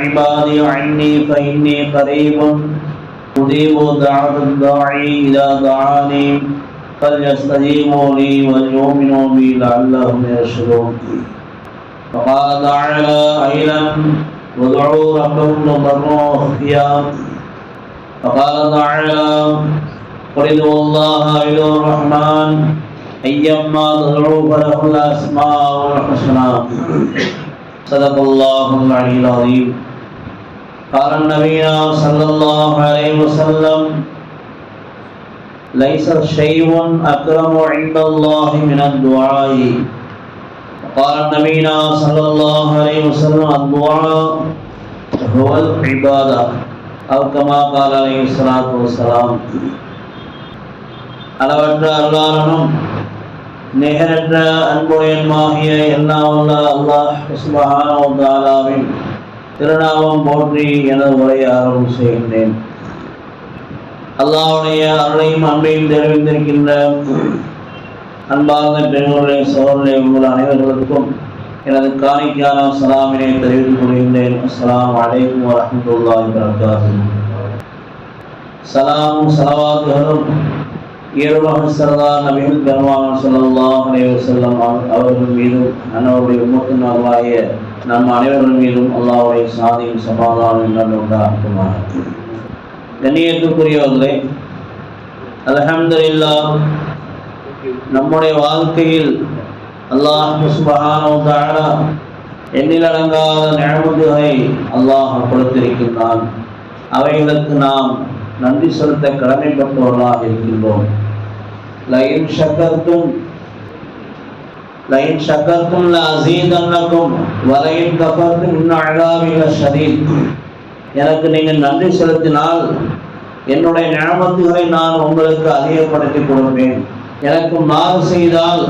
عبادي عني فإني قريب. أجيب دعوة الداعي إذا دعاني. فليستجيبوا لي وليؤمنوا بي لعلهم يرشدون. فقال تعالى أيضا وادعوا ربكم تضرعا وخفيا فقال تعالى قل ادعوا الله ادعوا الرحمن. أيما تدعوا فله الأسماء الحسنى. صدق الله العلي العظيم. قال النبي صلى الله عليه وسلم ليس شيء أكرم عند الله من الدعاء قال النبي صلى الله عليه وسلم الدعاء هو العبادة أو كما قال عليه الصلاة والسلام அளவற்ற அருளாளனும் நிகரற்ற அன்புடையனுமாகிய எல்லாம் உள்ள அல்லாஹ் சுபஹானஹு தஆலாவின் திருநாமம் போற்றி எனது உரையை ஆரம்பம் செய்கின்றேன். அல்லாவுடைய அருளையும் அன்பையும் தெரிவித்திருக்கின்ற அன்பார்ந்த பெண்களுடைய சோழர்களே உங்கள் அனைவர்களுக்கும் எனது காணிக்கான சலாமினை தெரிவித்துக் கொள்கின்றேன். அஸ்லாம் அலைக்கும் வரஹ்மத்துல்லாஹி வபரகாத்துஹு. சலாமும் சலவாத்துகளும் ஈருலக சரதா நபிகள் பெருமான் ஸல்லல்லாஹு அனைவர் வஸல்லம் அவர்கள் மீதும் அன்னவருடைய முகத்தின் நல்லாய நம் அனைவர்கள் மீதும் அல்லாவுடைய சாதியும் சமாதானம் என்று உண்டாகுமாக கண்ணியத்துக்குரியவர்களே அல்ஹம்துலில்லாஹ் நம்முடைய வாழ்க்கையில் அல்லாஹ் சுபஹானஹு தஆலா எண்ணிலடங்காத நிழமுதுகளை அல்லாஹ் கொடுத்திருக்கின்றான். அவைகளுக்கு நாம் நன்றி செலுத்த கடமைப்பட்டவர்களாக இருக்கின்றோம். லயின் ஷக்கர்த்தும் லயின் ஷக்கர்த்தும் லஅஸீதன்னக்கும் வலயின் கஃபர்த்தும் எனக்கு நீங்கள் நன்றி செலுத்தினால் என்னுடைய நியமத்துகளை நான் உங்களுக்கு அதிகப்படுத்தி கொடுப்பேன் எனக்கு மாறு செய்தால்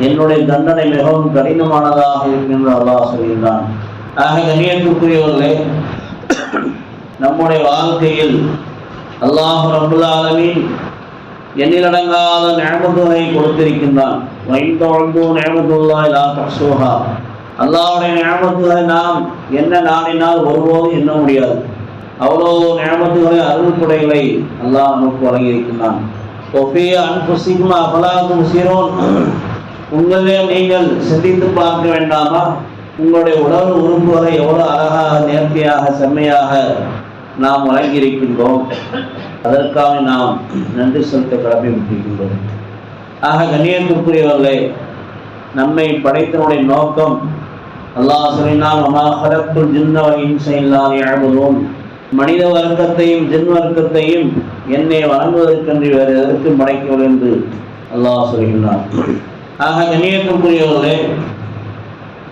என்னுடைய தண்டனை மிகவும் கடினமானதாக இருக்கின்ற அல்லாஹ் சொல்கின்றான். ஆக கண்ணியத்துக்குரியவர்களே நம்முடைய வாழ்க்கையில் அல்லாஹ் ரபுல்லாலமின் எண்ணிலடங்காத நியமத்துகளை கொடுத்திருக்கின்றான் வைந்தோழ்ந்து நியமத்துல்லா லா நியமத்துகளை நாம் என்ன நாடினால் ஒருபோதும் எண்ண முடியாது அவ்வளோ நியமத்துகளை அருள்குடைகளை அல்லாஹ் நமக்கு வழங்கியிருக்கின்றான் ஒஃபிய சீரோன் உங்களே நீங்கள் சிந்தித்து பார்க்க வேண்டாமா உங்களுடைய உடல் உறுப்புகளை எவ்வளோ அழகாக நேர்த்தியாக செம்மையாக நாம் வழங்கியிருக்கின்றோம் அதற்காக நாம் நன்றி செலுத்த கடமைப்பட்டிருக்கின்றோம் ஆக கண்ணியத்திற்குரியவர்களே நம்மை படைத்தனுடைய நோக்கம் அல்லாஹ் சொல்லினால் அம்மா ஹரத்துல் ஜின்ன இன்சை இல்லாத மனித வர்க்கத்தையும் ஜின் வர்க்கத்தையும் என்னை வணங்குவதற்கென்று வேறு எதற்கு படைக்கவில்லை என்று அல்லாஹ் சொல்கின்றான். ஆக கண்ணியத்திற்குரியவர்களே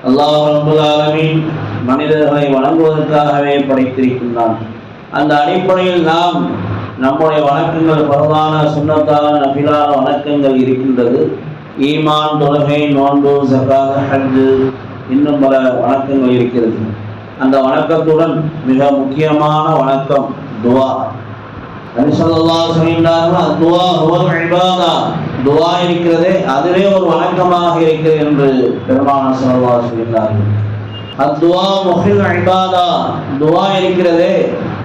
அல்லாஹ் ரபுல் மனிதர்களை வணங்குவதற்காகவே படைத்திருக்கின்றான். அந்த அடிப்படையில் நாம் நம்முடைய வணக்கங்கள் பரவான சுண்ணத்தான நபிலான வணக்கங்கள் இருக்கின்றது. ஈமான் தொழுகை நோன்பு சக்காக ஹஜ்ஜு இன்னும் பல வணக்கங்கள் இருக்கிறது. அந்த வணக்கத்துடன் மிக முக்கியமான வணக்கம் துவா. நபிசல்லா சொல்கின்றார்கள் துவா ஹுவல் துவா இருக்கிறதே அதுவே ஒரு வணக்கமாக இருக்கிறது என்று பெருமான சொல்லா சொல்கின்றார்கள் அத்துவா முஹில் இபாதா. துவா இருக்கிறதே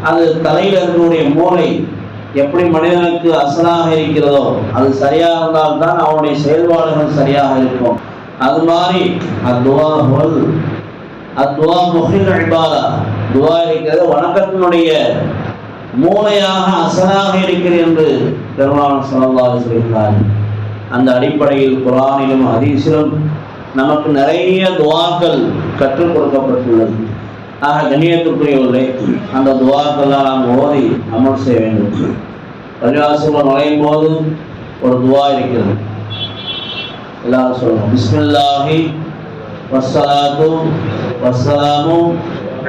அது தலையில் இருக்கக்கூடிய மூளை எப்படி மனிதனுக்கு அசலாக இருக்கிறதோ அது சரியாக இருந்தால் தான் அவனுடைய செயல்பாடுகள் சரியாக இருக்கும். அது மாதிரி அத்துவா ஹுவல். அத்துவா முஹில் இபாதா. துவா இருக்கிறது வணக்கத்தினுடைய மூளையாக அசலாக இருக்கிறது என்று பெருமாள் சொல்லலாக சொல்கிறார் அந்த அடிப்படையில் குரானிலும் ஹதீஸிலும் நமக்கு நிறைய துவாக்கள் கற்றுக் கொடுக்கப்பட்டுள்ளது. ஆக கண்ணியத்துக்குரியவர்களே அந்த துவாக்கெல்லாம் நாம் ஓதி அமல் செய்ய வேண்டும் பரிவாசங்கள் நுழையும் போது ஒரு துவா இருக்கிறது எல்லாரும் சொல்லணும் பிஸ்மில்லாஹி வஸ்ஸலாத்து வஸ்ஸலாமு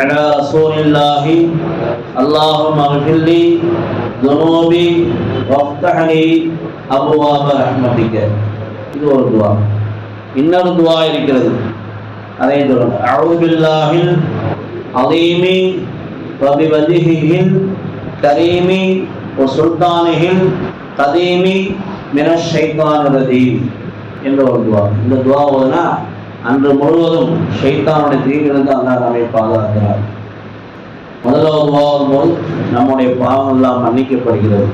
அலா ரசூலில்லாஹி اللهم اغفر لي ذنوبي وافتح لي ابواب رحمتك இது ஒரு துவா இன்னொரு துவா இருக்கிறது அதை சொல்லுங்க அவுது பில்லாஹில் அலீமி வபிவதிஹின் கரீமி ஒ சுல்தானிஹின் கதீமி மினஷைத்தானுரதீம் என்று ஒரு துவா. இந்த துவா ஓதுனா அன்று முழுவதும் ஷைத்தானுடைய தீங்கிலிருந்து அல்லா நம்மை பாதுகாக்கிறார். முதலாவது துவாவும் போது நம்முடைய பாவம் எல்லாம் மன்னிக்கப்படுகிறது.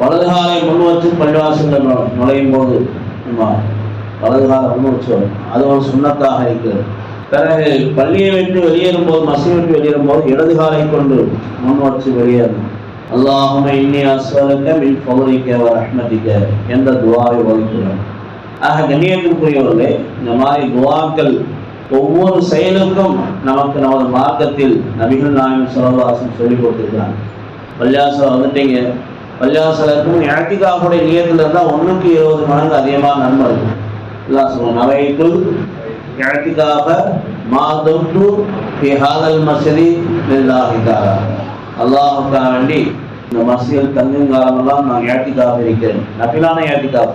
வலதுகாலை முன் வச்சு பள்ளிவாசலில் நுழையும் போது நம்ம வலதுகாலை முன் வச்சு அது ஒரு சுண்ணத்தாக இருக்கிறது. பிறகு பள்ளியை விட்டு வெளியேறும் போது மசி விட்டு வெளியேறும் போது இடது காலை கொண்டு முன் வச்சு வெளியேறணும் அல்லாஹும இன்னி அஸ்வலக்க மின் பகுதிக்க ரஹ்மதிக்க என்ற துவாவை ஒதுக்கிறோம் ஆக கண்ணியத்திற்குரியவர்களே இந்த மாதிரி துவாக்கள் ஒவ்வொரு செயலுக்கும் நமக்கு நமது மார்க்கத்தில் நபிகள் நாயகம் சொல்லவாசம் சொல்லி கொடுத்துருக்காங்க பள்ளியாசலம் வந்துட்டீங்க. பள்ளியாசலருக்கும் இழத்திக்காப்புடைய நியத்தில் இருந்தால் ஒன்றுக்கு இருபது மடங்கு அதிகமாக நன்மை இருக்கும். எல்லாம் சொல்லுவோம் இழத்திக்காக மாதொன்று ஹாதல் மசதி லில்லாஹி அல்லாஹுக்காக வேண்டி இந்த மசியல் தங்கும் காலமெல்லாம் நான் ஏட்டிக்காக இருக்கிறேன் நபிலான ஏட்டிக்காக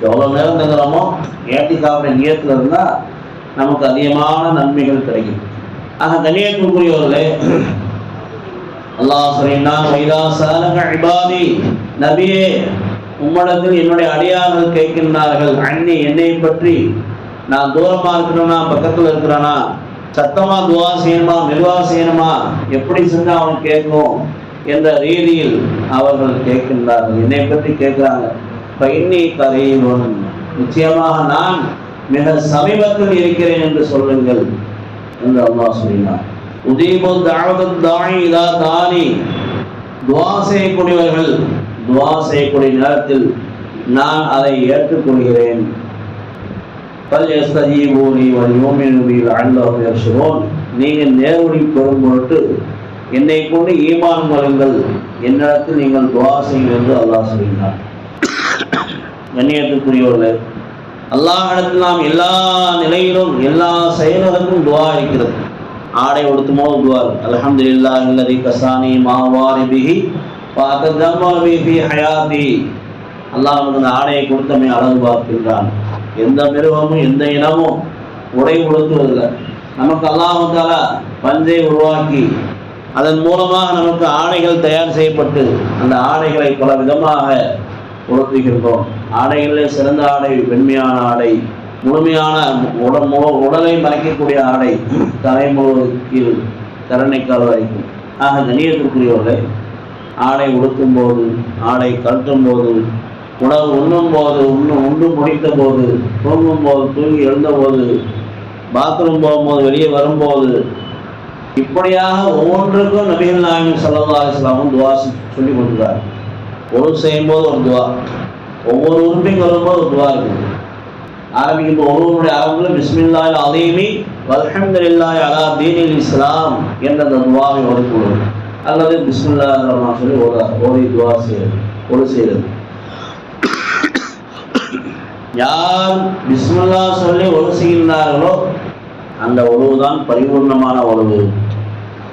எவ்வளோ நேரம் தங்குறோமோ ஏட்டிக்காக நியத்தில் இருந்தால் நமக்கு அதிகமான நன்மைகள் கிடைக்கும் ஆக கண்ணியத்துக்குரியவர்களே அல்லாஹ் சொல்லினான் வைதா சாலக இபாதி நபியே உம்மிடத்தில் என்னுடைய அடியார்கள் கேட்கின்றார்கள் அண்ணி என்னை பற்றி நான் தூரமா இருக்கணும்னா பக்கத்துல இருக்கிறேன்னா சத்தமா துவா செய்யணுமா மெதுவா செய்யணுமா? எப்படி செஞ்சா அவன் கேட்கும்? என்ற ரீதியில் அவர்கள் கேட்கின்றார்கள். என்னை பற்றி கேட்கிறாங்க. பைன்னி கரையுவன் நிச்சயமாக நான் மிக சமீபத்தில் இருக்கிறேன் என்று சொல்லுங்கள் என்று அம்மா சொல்லினார் உதீபு தாவதத் தாய் இதா தானி. துவா செய்யக்கூடியவர்கள் துவா செய்யக்கூடிய நேரத்தில் நான் அதை ஏற்றுக்கொள்கிறேன். பல் எஸ்தஜீபூனி வல் யூமினு நீங்கள் நேர்வழி பெறும் பொருட்டு என்னை கொண்டு ஈமான் கொள்ளுங்கள் என்னிடத்தில் நீங்கள் துவா செய்யும் என்று அல்லாஹ் சொல்கிறார் கண்ணியத்துக்குரியவர்கள் அல்லாஹிடத்தில் நாம் எல்லா நிலையிலும் எல்லா செயல்களுக்கும் துவா இருக்கிறது. ஆடை உடுத்தும் போது துவா அலமது இல்லா இல்லதி கசானி மாவாரி பிஹி பாத்தஜம்மல் பிஹி ஹயாதி அல்லாஹ் ஆடையை கொடுத்தமே அழகு பார்க்கின்றான். எந்த மிருகமும் எந்த இனமும் உடை உடுத்துவதில்லை. நமக்கு அல்லாஹால பஞ்சை உருவாக்கி அதன் மூலமாக நமக்கு ஆடைகள் தயார் செய்யப்பட்டு அந்த ஆடைகளை பல விதமாக உடுத்துகின்றோம். ஆடைகளிலே சிறந்த ஆடை வெண்மையான ஆடை முழுமையான உடல் உடலை மறைக்கக்கூடிய ஆடை தலை முழு கீழ் வரைக்கும் ஆக கணியத்திற்குரியவர்களை ஆடை உடுத்தும் போது ஆடை கழட்டும் போது உணவு உண்ணும் போது உண்ணு உண்டு முடித்த போது தூங்கும் போது தூங்கி எழுந்த போது பாத்ரூம் போகும்போது வெளியே வரும்போது இப்படியாக ஒவ்வொன்றுக்கும் நபிகள் நாயகம் ஸல்லல்லாஹு இஸ்லாமும் துவா சொல்லி கொடுக்குறார் ஒரு செய்யும் போது ஒரு துவா. ஒவ்வொரு உறுப்பையும் வரும்போது ஒரு துவா இருக்குது. ஆரம்பிக்கும் போது ஒவ்வொருடைய ஆரம்பத்தில் அதையுமே அலீமி வல்ஹம்துலில்லாஹி அலா தீனில் இஸ்லாம் என்ற அந்த துவாவை ஒதுக்குவது அல்லது பிஸ்மில்லா சொல்லி ஓத ஓதி துவா செய்யறது ஒரு செய்யறது யார் பிஸ்மில்லா சொல்லி ஒழு செய்கின்றார்களோ அந்த தான் பரிபூர்ணமான ஒழுவு.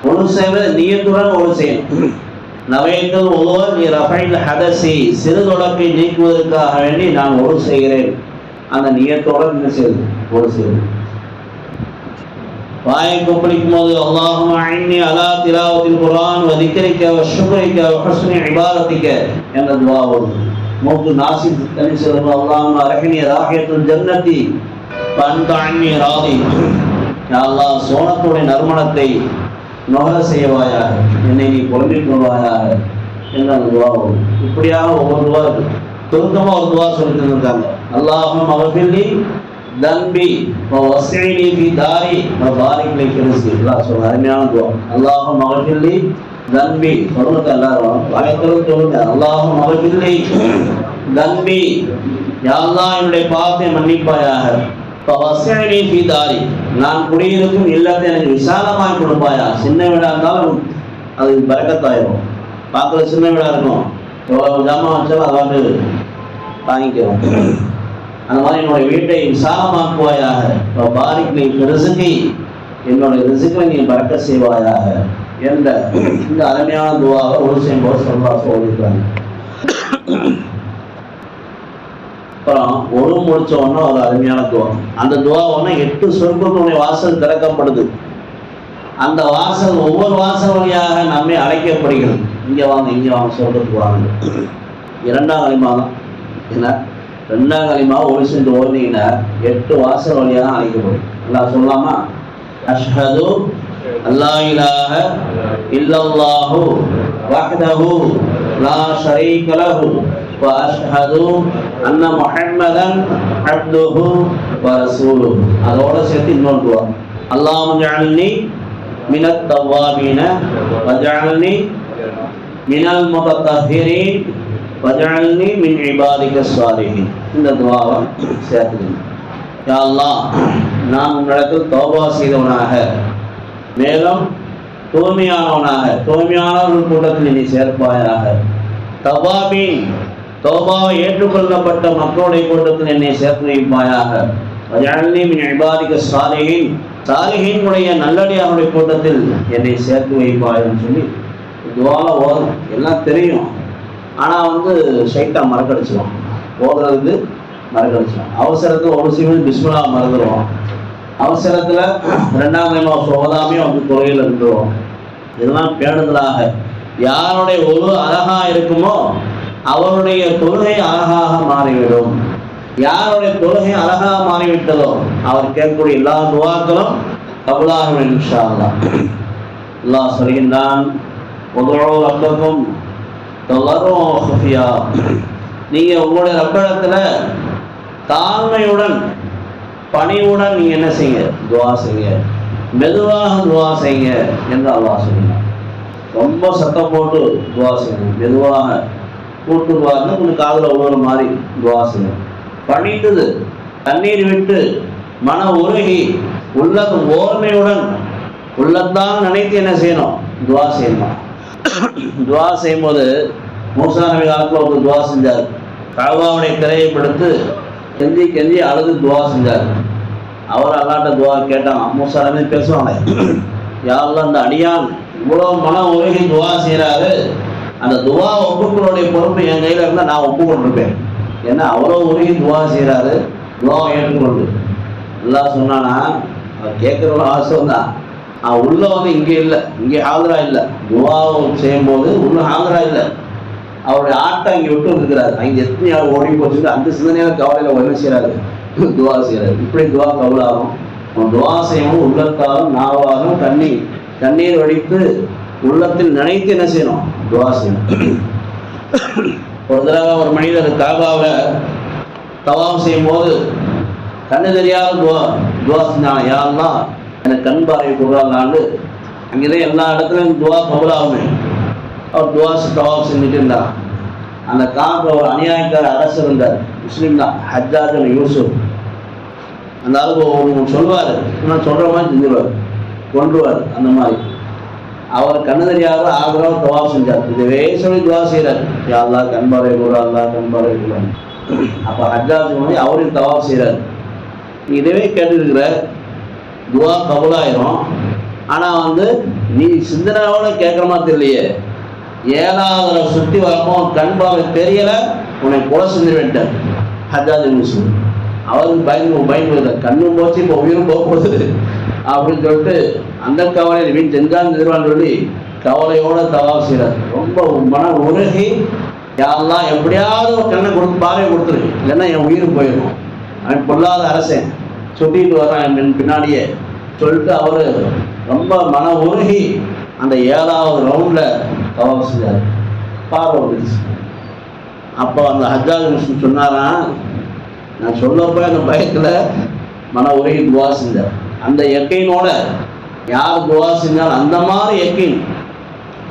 ஒழு செய்வது நீயத்துடன் ஒழு செய்யணும் நவையங்கள் ஒருவர் நீ ரஃபைல் ஹதசி சிறு தொடக்கை நீக்குவதற்காக வேண்டி நான் ஒழு செய்கிறேன் அந்த நியத்தோட என்ன செய்யுது ஒழு செய்யுது வாயை கொப்பளிக்கும் போது அல்லாஹும் அinni அலா திலாவத்தில் குரான் வதிக்கரிக்க சுகரிக்க வ இபாரத்திக்க என்ற துவா வரும் மூக்கு நாசி தனி சொல்லும் அல்லாஹும் அரஹினி ராஹியத்துல் ஜன்னதி பந்த ராதி. அல்லாஹ் சோனத்துடைய நறுமணத்தை நுகர செய்வாயாக. என்னை நீ புலம்பிக் கொள்வாயாக. என்ன துவா. இப்படியாக ஒவ்வொரு துவா இருக்கு. சுருக்கமாக ஒரு துவா சொல்லிட்டு தந்திருக்காங்க அல்லாஹும் அவர்களி தன்பி. வசைனி தாரி. வபாரிக் லி அருமையான துவா. அல்லாஹும் அவர்களி தன்பி சொல்லுங்க எல்லாரும். வாயத்திலும் சொல்லுங்க. அல்லாஹும் அவர்களை தன்பி யா அல்லாஹ் என்னுடைய பாவத்தை மன்னிப்பாயாக. வசினி ஃபி தாரி. நான் குடியிருக்கும் இல்லத்தை எனக்கு விசாலமாய் கொடுப்பாயா? சின்ன வீடா இருந்தாலும் அது பறக்கத்தாயிரும். பார்க்கல சின்ன வீடா இருக்கும். எவ்வளவு ஜாமான் வச்சாலும் அதை வந்து வாங்கிக்கிறோம். அந்த மாதிரி என்னுடைய வீட்டை விசாலமாக்குவாயாக. பாரிக் நீ ரிசுக்கி என்னுடைய ரிசுக்கை நீ பறக்க செய்வாயாக. என்ற இந்த அருமையான துவாவை ஒரு செய்யும் போது சொல்லா சொல்லியிருக்காங்க அப்புறம் ஒரு முடிச்ச உடனே ஒரு அருமையான துவா. அந்த துவா ஒன்று எட்டு சொர்க்கத்தினுடைய வாசல் திறக்கப்படுது. அந்த வாசல் ஒவ்வொரு வாசல் வழியாக நம்மை அழைக்கப்படுகிறது. இங்கே வாங்க இங்கே வாங்க சொல்றதுக்கு வாங்க. இரண்டாம் களிமா தான் என்ன? ரெண்டாம் களிமா ஒரு சென்று ஓடினீங்கன்னா எட்டு வாசல் வழியாக தான் அழைக்கப்படும். நல்லா சொல்லாமா அஷ்ஹது அல்லா இலாஹ இல்லல்லாஹு வஹ்தஹு லா ஷரீக லஹு வ அஷ்ஹது அன்ன முஹம்மதன் அப்துஹு வ ரசூலுஹு அதோட சேர்த்து இன்னொரு துவா அல்லாஹு ஜஅல்னி மினத் தவ்வாபீன வ ஜஅல்னி மினல் முத்தஹிரீன் வஜஅல்னி மின் இபாதிக ஸாலிஹீன் இந்த துவாவை சேர்த்துக்கணும் யா அல்லாஹ் நான் உன்னிடத்தில் தௌபா செய்தவனாக மேலும் தூய்மையானவனாக தூய்மையானவர்கள் கூட்டத்தில் நீ சேர்ப்பாயாக. தபாபி தோபாவை ஏற்றுக்கொள்ளப்பட்ட மக்களுடைய கூட்டத்தில் என்னை சேர்த்து வைப்பாயாக வஜஅல்னி மின் இபாதிக நல்லடியாருடைய கூட்டத்தில் என்னை சேர்த்து வைப்பாயன்னு சொல்லி துவால ஓதும் எல்லாம் தெரியும். ஆனால் வந்து ஷைட்டா மறக்கடிச்சிடும் ஓதுறதுக்கு மறக்கடிச்சிடும் அவசரத்தில் ஒரு சிவன் பிஸ்மலா மறந்துடுவோம் அவசரத்தில் ரெண்டாம் கைமா சோதாமே வந்து துறையில் இருந்துருவோம். இதெல்லாம் பேணுதலாக. யாருடைய ஒரு அழகா இருக்குமோ அவருடைய தொழுகை அழகாக மாறிவிடும். யாருடைய தொழுகை அழகாக மாறிவிட்டதோ அவர் கேட்கக்கூடிய எல்லா துவாக்களும் கபுலாகும் இன்ஷா அல்லாஹ் சொல்கின்றான் உதவோ ரப்பக்கும் நீங்கள் உங்களுடைய ரப்பிடத்தில் தாழ்மையுடன் பணிவுடன் நீங்கள் என்ன செய்யுங்க? துவா செய்யுங்க. மெதுவாக துவா செய்யுங்க என்று அல்லாஹ் சொல்லினார் ரொம்ப சத்தம் போட்டு துவா செய்யணும் மெதுவாக கூட்டு துவாருன்னு கொஞ்சம் காதில் உழுவுற மாதிரி துவா செய்யணும் பணிந்தது தண்ணீர் விட்டு மன உருகி உள்ளது ஓர்மையுடன் உள்ளத்தான் நினைத்து என்ன செய்யணும்? துவா செய்யணும். துவா செய்யும்போது மூசா நபி காலத்தில் ஒரு துவா செஞ்சார். காபாவுடைய திரையை படுத்து கெஞ்சி கெஞ்சி அழுது துவா செஞ்சார். அவர் அல்லாட்ட துவா கேட்டாங்க மூசா பேசுவாங்க. யாரெல்லாம் அந்த அடியான் இவ்வளோ மனம் உருகி துவா செய்கிறாரு அந்த துவா ஒப்புக்களுடைய பொறுப்பு என் கையில் இருந்தால் நான் ஒப்புக்கொண்டிருப்பேன். ஏன்னா அவ்வளோ உருகி துவா செய்கிறாரு துவாவை ஏற்றுக்கொண்டு. எல்லாம் சொன்னானா அவர் கேட்குறவங்க ஆசை தான் அவன் உள்ளே வந்து இங்கே இல்லை இங்கே ஆந்திரா இல்லை. துவாவும் செய்யும்போது உள்ள ஆந்திரா இல்லை. அவருடைய ஆட்டை அங்கே விட்டு இருக்கிறாரு அங்கே எத்தனை ஆள் ஓடி போச்சுட்டு அந்த சிந்தனையில கவலையில் ஒன்று செய்கிறாரு துவா செய்கிறாரு இப்படி துவா கவலாகும் அவன் துவா செய்யணும் உள்ளத்தாலும் நாவாலும் தண்ணி தண்ணீர் வடித்து உள்ளத்தில் நினைத்து என்ன செய்யணும்? துவா செய்யணும். ஒரு தடவை ஒரு மனிதர் காபாவில் தவாம் செய்யும்போது கண்ணு தெரியாத துவா துவா செஞ்சான். யாருன்னா எனக்கு கண் பார்வை கொடுறாங்களான்னு அங்கேதான் எல்லா இடத்துலையும் துவா கபலாகுமே. அவர் துவா தவாப் செஞ்சுட்டு இருந்தான். அந்த காலத்தில் ஒரு அநியாயக்கார அரசர் இருந்தார் முஸ்லீம் தான். ஹஜ்ஜாஜன் யூசுப். அந்த அளவு ஒன்று சொல்வார் நான் சொல்கிற மாதிரி செஞ்சுருவார். கொன்றுவார் அந்த மாதிரி. அவர் கண்ணு தெரியாத ஆதரவாக துவா செஞ்சார் இதுவே சொல்லி துவா செய்கிறார் யாரெல்லாம் கண் பார்வை கொடுறா அல்லா கண் பார்வை அப்போ ஹஜ்ஜாஜ் வந்து அவரையும் தவாப் செய்கிறார் இதுவே கேட்டுருக்கிறார் துவா கபுலாயிரும். ஆனால் வந்து நீ சிந்தனையோட கேட்குற மாதிரி தெரியலையே. ஏழாவது சுற்றி வரப்போ கண் பார்வை தெரியல. உன்னை கொலை செஞ்சு விட்டார் ஹஜாஜ் முஸ்லிம் அவருக்கு பயந்து பயந்து கண்ணும் போச்சு இப்போ உயிரும் போக போகுது. அப்படின்னு சொல்லிட்டு அந்த கவலை வீண் செஞ்சான் நிறுவான்னு சொல்லி கவலையோட தவா செய்கிறார் ரொம்ப மன உருகி யாரெல்லாம் எப்படியாவது ஒரு கண்ணை கொடுத்து பார்வை கொடுத்துரு. இல்லைன்னா என் உயிரும் போயிடும். அவன் பொல்லாத அரசன். சுட்டிட்டு வரான் என் பின்னாடியே. சொல்லிட்டு அவர் ரொம்ப மன உருகி அந்த ஏழாவது ரவுண்டில் கவர் செஞ்சார் அப்போ அந்த ஹஜ்ஜாஜ் முஸ்லிம் சொன்னாராம் நான் சொல்லப்போ அந்த பயத்தில் மன உரை துவா செஞ்சார் அந்த எக்கையினோட யார் துவா செஞ்சாலும் அந்த மாதிரி எக்கின்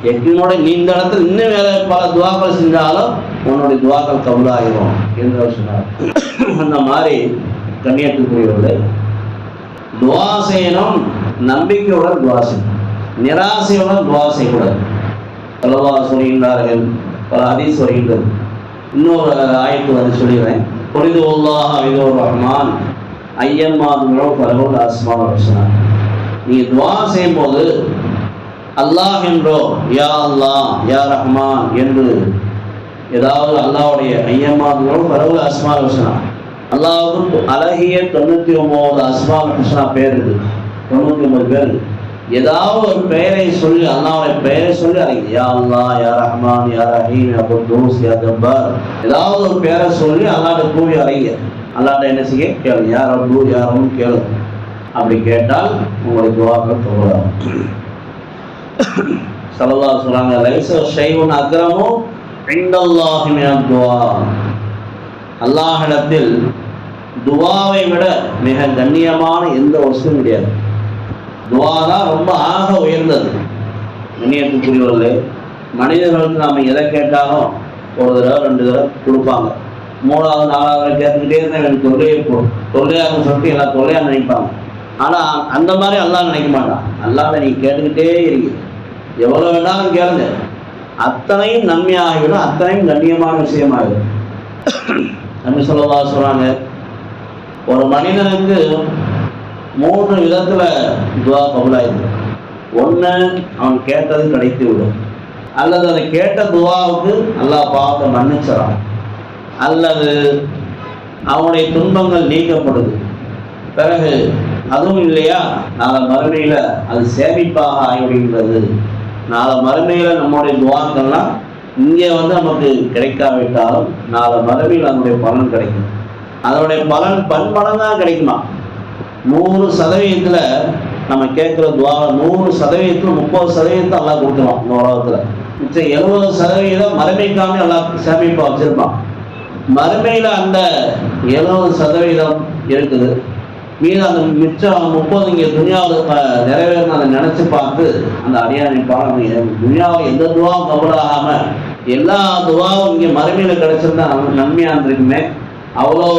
எக்கினோட நீ இந்த இடத்துல இன்னும் வேற பல துவாக்கள் செஞ்சாலும் உன்னுடைய துவாக்கள் கவுலாயிரும் என்று சொன்னார் அந்த மாதிரி கண்ணியத்துக்குரியவர்களே துவா செய்யணும் நம்பிக்கையுடன் துவா செய்யணும் நிராசையுடன் துவா செய்யக்கூடாது பலவா சொல்கின்றார்கள் பல ஹதீஸ் வருகின்றது. இன்னொரு ஆயத்து வந்து சொல்லிடுறேன் புனித உல்லாஹ் அவிதோ ரஹ்மான் ஐயம்மாதுங்களோ பலவோல் அஸ்மான் வசனா நீங்கள் துவா செய்யும் போது அல்லாஹ் என்றோ யா அல்லாஹ் யா ரஹ்மான் என்று ஏதாவது அல்லாவுடைய ஐயம்மாதுங்களோ பலவோல் அஸ்மா வசனா அல்லாவுக்கு அழகிய தொண்ணூற்றி ஒம்பது அஸ்மா ஹுஸ்னா பேர் இருக்கு. தொண்ணூற்றி ஒம்பது பேர் ஏதாவது ஒரு பெயரை சொல்லி அல்லாவுடைய பெயரை சொல்லி. அறிங்க யா அல்லா யா ரஹ்மான் யா ரஹீம் யா குத்தூஸ் யா ஜப்பார். ஏதாவது ஒரு பெயரை சொல்லி அல்லாட்ட கூவி அறிங்க அல்லாட்ட என்ன செய்ய? கேளுங்க. யா ரப்பு யாரும் ரப்பு கேளுங்க. அப்படி கேட்டால் உங்களுக்கு துவாக்கள் கபூலாகும் சலல்லா சொல்றாங்க லைச ஷைவன் அக்ரமும் இண்டல்லாஹிமின் துவா. அல்லாஹிடத்தில் துவாவை விட மிக கண்ணியமான எந்த வசதியும் கிடையாது. துவா தான் ரொம்ப ஆக உயர்ந்தது. கண்ணியத்துக்குரியவர்களே மனிதர்களுக்கு நாம் எதை கேட்டாலும் ஒரு தடவை ரெண்டு தடவை கொடுப்பாங்க. மூணாவது நாலாவது கேட்டுக்கிட்டே இருந்தால் எனக்கு தொல்லையை போ சொல்லிட்டு எல்லாம் தொல்லையாக நினைப்பாங்க. ஆனால் அந்த மாதிரி எல்லாம் நினைக்க மாட்டான். அல்லாத நீ கேட்டுக்கிட்டே இருக்கு எவ்வளோ வேணாலும் கேளுங்க. அத்தனையும் நன்மையாகிவிடும் அத்தனையும் கண்ணியமான விஷயமாகிடும் நன்மை சொல்லவா சொல்கிறாங்க ஒரு மனிதனுக்கு மூணு விதத்தில் துவா கபுலாயிருக்கு. ஒன்று அவன் கேட்டது கிடைத்து விடும் அல்லது அதை கேட்ட துவாவுக்கு அல்லாஹ் பார்க்க மன்னிச்சிடான் அல்லது அவனுடைய துன்பங்கள் நீக்கப்படுது. பிறகு அதுவும் இல்லையா? நாளை மறுமையில் அது சேமிப்பாக ஆகிவிடுகிறது நாளை மறுமையில் நம்முடைய துவாக்கள்லாம் இங்கே வந்து நமக்கு கிடைக்காவிட்டாலும் நாளை மறுமையில் அதனுடைய பலன் கிடைக்கும். அதனுடைய பலன் பன்மடங்காக கிடைக்குமா? நூறு சதவீதத்தில் நம்ம கேட்குற துவா நூறு சதவீதத்தில் முப்பது சதவீதத்தை எல்லாம் கொடுத்துருவான் இந்த உலகத்தில். மிச்சம் எழுபது சதவீதம் மறுமைக்காம எல்லா சேமிப்பாக வச்சுருப்பான். மறுமையில் அந்த எழுபது சதவீதம் இருக்குது. மீது அந்த மிச்சம் முப்பது இங்கே துணியாவில் நிறைவேறணும் அதை நினச்சி பார்த்து அந்த அடியானை பாடம் துணியாவை எந்த துவாவும் கபலாகாமல் எல்லா துவாவும் இங்கே மறுமையில் கிடைச்சிருந்தா நன்மையாக இருந்திருக்குமே. அவ்வளோ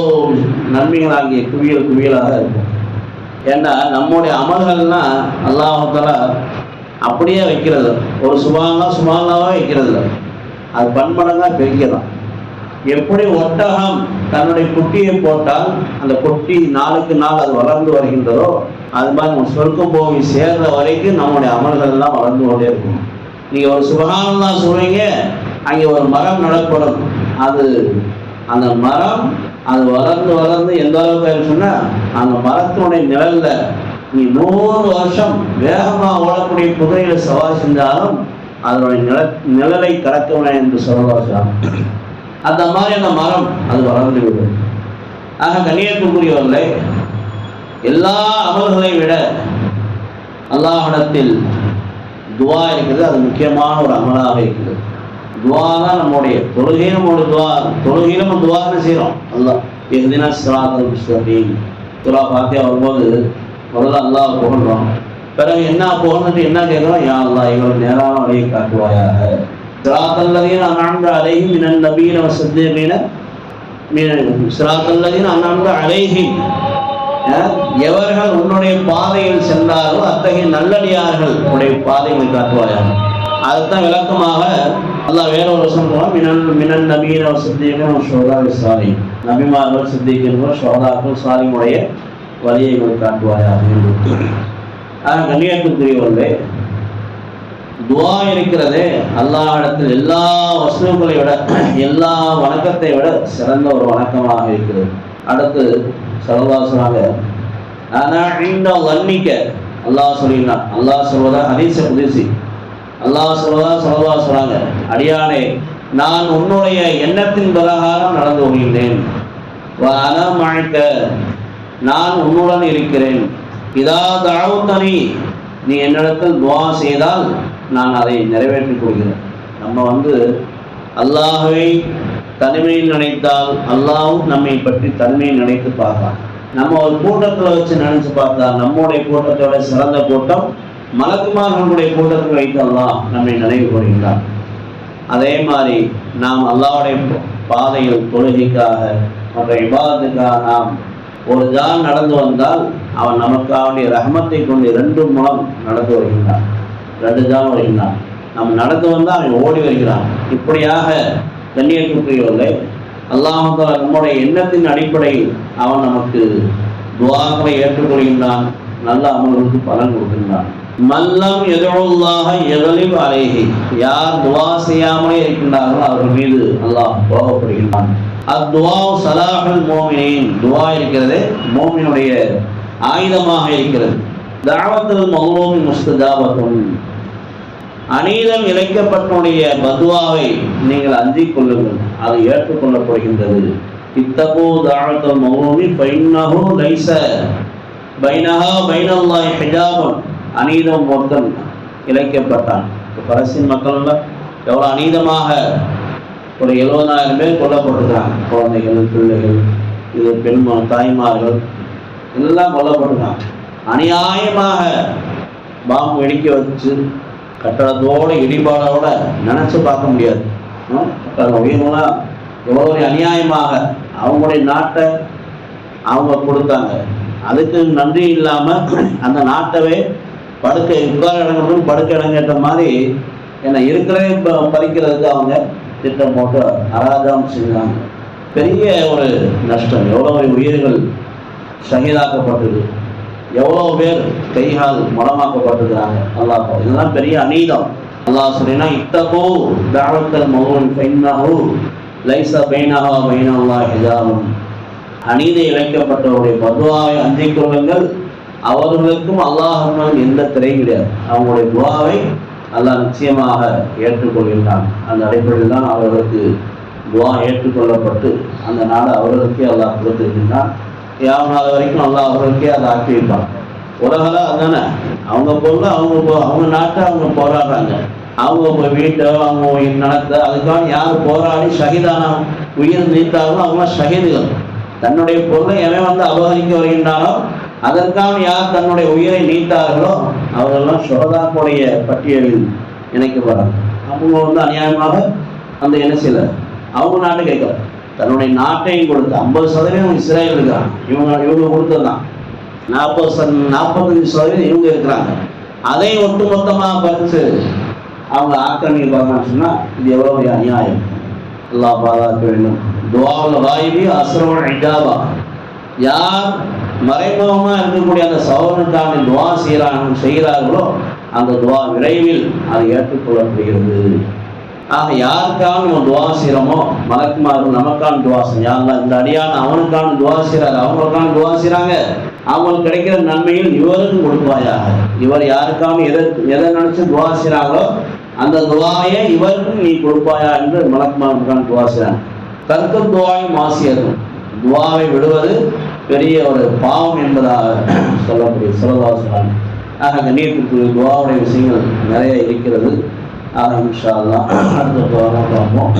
நன்மைகளாக இங்கே குவியல் குவியலாக இருக்கும். ஏன்னா நம்முடைய அமல்கள்னா அல்லாஹால அப்படியே வைக்கிறது. ஒரு சுபாங்கா சுபாங்காவே வைக்கிறது. இல்லை அது பன்மடங்காக பிரிக்கலாம் எப்படி ஒட்டகம் தன்னுடைய குட்டியை போட்டால் அந்த குட்டி நாளுக்கு நாள் அது வளர்ந்து வருகின்றதோ அது மாதிரி நம்ம சொர்க்கம் போய் சேர்ற வரைக்கும் நம்முடைய அமல்கள்லாம் வளர்ந்து கொண்டே இருக்கும். நீங்கள் ஒரு சுபகானந்தான் சொல்றீங்க அங்கே ஒரு மரம் நடப்படும். அது அந்த மரம் அது வளர்ந்து வளர்ந்து எந்த அளவுக்கு ஆயிடுச்சுன்னா அந்த மரத்தினுடைய நிழல்ல நீ நூறு வருஷம் வேகமா ஓடக்கூடிய குதிரையில சவாரி செஞ்சாலும் அதனுடைய நில நிழலை கடக்கவில்லை என்று சொல்லலாம் அந்த மாதிரி அந்த மரம் அது வளர்ந்து விடும். ஆக கண்ணியத்துக்குரியவர்களே எல்லா அமல்களை விட அல்லாஹிடத்தில் துவா இருக்கிறது அது முக்கியமான ஒரு அமலாக இருக்குது துவா தான் நம்முடைய தொழுகையும் ஒரு துவா தொழுகை நம்ம துவான்னு செய்கிறோம் அல்லா எதுனா சிராதல் முஸ்லீம் துலா பார்த்தே வரும்போது முதல்ல அல்லா புகழ்றோம். பிறகு என்ன புகழ்ந்துட்டு என்ன கேட்குறோம் யா அல்லா இவளை நேரான வழியை காட்டுவாயாக. சிராத்தல்லதையும் அண்ணாண்ட அலையும் மினன் நபீன வசத்தே மீன சிராத்தல்லதின் அண்ணாண்ட அலைகின் எவர்கள் உன்னுடைய பாதையில் சென்றாரோ அத்தகைய நல்லடியார்கள் உன்னுடைய பாதையில் காட்டுவார்கள் அதுதான் விளக்கமாக அல்லாஹ் வேற ஒரு சொல்றோம் மினன் மினன் நபீன சித்திகன் ஷோதா சாரி நபிமார்கள் சித்திகன்கள் ஷோதாக்கள் சாரிமுடைய வழியை காட்டுவாயாக என்று கண்ணியத்துக்குரியவர்களே துவா இருக்கிறதே அல்லாஹிடத்தில் எல்லா வசூல்களை விட எல்லா வணக்கத்தை விட சிறந்த ஒரு வணக்கமாக இருக்கிறது அடுத்து சலவா சொன்னாங்க ஆனால் இன்னும் வன்னிக்க அல்லாஹ் சொல்லினான் அல்லாஹ் சொல்வதா ஹரீச புதிசி அல்லாஹ் சொல்வதா சரவா சொன்னாங்க அடியானே நான் உன்னுடைய எண்ணத்தின் பிரகாரம் நடந்து கொள்கின்றேன். மழைக்க நான் உன்னுடன் இருக்கிறேன். இதா தாவுத்தனி நீ என்னிடத்தில் துவா செய்தால் நான் அதை நிறைவேற்றிக் கொள்கிறேன். நம்ம வந்து அல்லாஹை தனிமையில் நினைத்தால் அல்லாவும் நம்மை பற்றி தனிமையில் நினைத்து பார்க்கலாம் நம்ம ஒரு கூட்டத்தில் வச்சு நினைச்சு பார்த்தா நம்முடைய கூட்டத்தோட சிறந்த கூட்டம் மலக்குமார்களுடைய கூட்டத்தில் வைத்து அல்லாஹ் நம்மை நினைவு கூறுகின்றான். அதே மாதிரி நாம் அல்லாவுடைய பாதையில் தொழுகைக்காக மற்ற விவாதத்துக்காக நாம் ஒரு ஜான் நடந்து வந்தால் அவன் நமக்காவுடைய ரஹமத்தை கொண்டு இரண்டு மூலம் நடந்து வருகின்றான். ரெண்டு ஜான் வருகின்றான். நம்ம நடந்து வந்தால் அவன் ஓடி வருகிறான். இப்படியாக கண்ணியத்துக்குரியவர்களே அல்லாஹால நம்முடைய எண்ணத்தின் அடிப்படையில் அவன் நமக்கு துவாக்களை ஏற்றுக்கொள்கின்றான் நல்ல அமல்களுக்கு பலன் கொடுக்கின்றான். மல்லம் எதொழுல்லாக எதலில் அலைகி யார் துவா செய்யாமலே இருக்கின்றார்களோ அவர்கள் மீது அல்லாஹ் கோபப்படுகின்றான். அத்வா சலாஹல் மோமினின் துவா இருக்கிறது மோமினுடைய ஆயுதமாக இருக்கிறது. தாவத்தில் மகலூமி முஸ்தஜாபத்தும். அநீதம் இழைக்கப்பட்டனுடைய பதுவாவை நீங்கள் அஞ்சிக் கொள்ளுங்கள். அது ஏற்றுக்கொள்ளப்படுகின்றது. இத்தகோ தாவத்தில் மௌலோமி பைன்னஹு லைச. பைனஹா பைனல்லாய் ஹிஜாபன். அநீதம் ஒருத்தன் இழைக்கப்பட்டான். இப்போ பலஸ்தீன் மக்கள்ல எவ்வளோ அநீதமாக ஒரு எழுபதாயிரம் பேர் கொல்லப்பட்டிருக்கிறாங்க. குழந்தைகள் பிள்ளைகள் இது பெண் தாய்மார்கள் எல்லாம் கொல்லப்பட்டிருக்காங்க. அநியாயமாக பாம்பு வெடிக்க வச்சு கட்டடத்தோட இடிபாடோட நினச்சி பார்க்க முடியாது. உயிரெல்லாம் எவ்வளோ அநியாயமாக அவங்களுடைய நாட்டை அவங்க கொடுத்தாங்க. அதுக்கு நன்றி இல்லாமல் அந்த நாட்டவே படுக்கை உட்கார இடங்களும் படுக்கை இடம் மாதிரி என்னை இருக்கிறதே பறிக்கிறதுக்கு அவங்க திட்டம் போட்டு அராஜகம் செஞ்சாங்க பெரிய ஒரு நஷ்டம். எவ்வளோ உயிர்கள் சகிதாக்கப்பட்டது. எவ்வளோ பேர் கைகால் முடமாக்கப்பட்டிருக்கிறாங்க. அல்லாஹ் இதெல்லாம் பெரிய அநீதம். அல்லாஹ் சொல்லினா இத்தகோ தாவத்தல் மகன் பெண்ணாகோ லைசா பைனஹா பைனல்லா ஹிஜாபும் அநீதி இழைக்கப்பட்டவருடைய பதுவாவை அஞ்சிக் கொள்ளுங்கள். அவர்களுக்கும் அல்லாஹ் எந்த திரை கிடையாது. அவங்களுடைய துவாவை அல்லாஹ் நிச்சயமாக ஏற்றுக்கொள்கின்றான். அந்த அடிப்படையில் தான் அவர்களுக்கு துவா ஏற்றுக்கொள்ளப்பட்டு அந்த நாடு அவர்களுக்கே அல்லாஹ் கொடுத்திருக்கின்றான். யாவனாத வரைக்கும் அல்லாஹ் அவர்களுக்கே அதை ஆக்கி வைப்பான் உலகில் அதுதானே? அவங்க பொருள் அவங்க போ- அவங்க நாட்டை அவங்க போராடுறாங்க. அவங்க இப்போ வீட்டை அவங்க நடத்த அதுக்காக யார் போராடி ஷகிதானா உயிர் நீத்தாலும் அவங்க ஷகிதுகள் தன்னுடைய பொருளை எவன் வந்து அபகரிக்க வருகின்றானோ அதற்காக யார் தன்னுடைய உயிரை நீத்தார்களோ அவர்கள்லாம் சுகதாக்குடைய பட்டியலில் இணைக்கப்படுறாங்க. அவங்க வந்து அநியாயமாக அந்த என்ன செய்யல? அவங்க நாட்டை கேட்கல தன்னுடைய நாட்டையும் கொடுத்து ஐம்பது சதவீதம் இஸ்ரேல் இருக்கிறாங்க. இவங்க இவங்க கொடுத்ததுதான். நாற்பது சத நாற்பத்தஞ்சு சதவீதம் இவங்க இருக்கிறாங்க. அதை ஒட்டுமொத்தமாக பறித்து அவங்க ஆக்கிரமிப்பாங்கன்னு சொன்னால் இது எவ்வளோ பெரிய அநியாயம். அல்லாஹ் பாதுகாக்க வேண்டும். துவாவில் வாயுவி அசுரவன் ஐஜாபா யார் மறைமுகமாக இருக்கக்கூடிய அந்த சகோதரனுக்கான துவா செய்கிறாங்க செய்கிறார்களோ அந்த துவா விரைவில் அது ஏற்றுக்கொள்ளப்படுகிறது. ஆக யாருக்காக நம்ம துவா செய்கிறோமோ மலக்குமார் நமக்கான துவா செய்யாங்க இந்த அடியான் அவனுக்கான துவா செய்கிறாரு அவங்களுக்கான துவா செய்கிறாங்க அவங்களுக்கு கிடைக்கிற நன்மையில் இவருக்கும் கொடுப்பாயாக இவர் யாருக்காக எதை எதை நினைச்சு துவா செய்கிறாங்களோ அந்த துவாயை இவருக்கும் நீ கொடுப்பாயா என்று மலக்குமார்களுக்கான துவா செய்கிறாங்க கருத்து துவாயும் ஆசியரும் துவாவை விடுவது பெரிய ஒரு பாவம் என்பதாக சொல்லக்கூடிய சொல்லதாக சொல்றாங்க ஆக கண்ணியத்துக்கு துவாவுடைய விஷயங்கள் நிறைய இருக்கிறது. ஆக இன்ஷா அடுத்த பார்ப்போம்.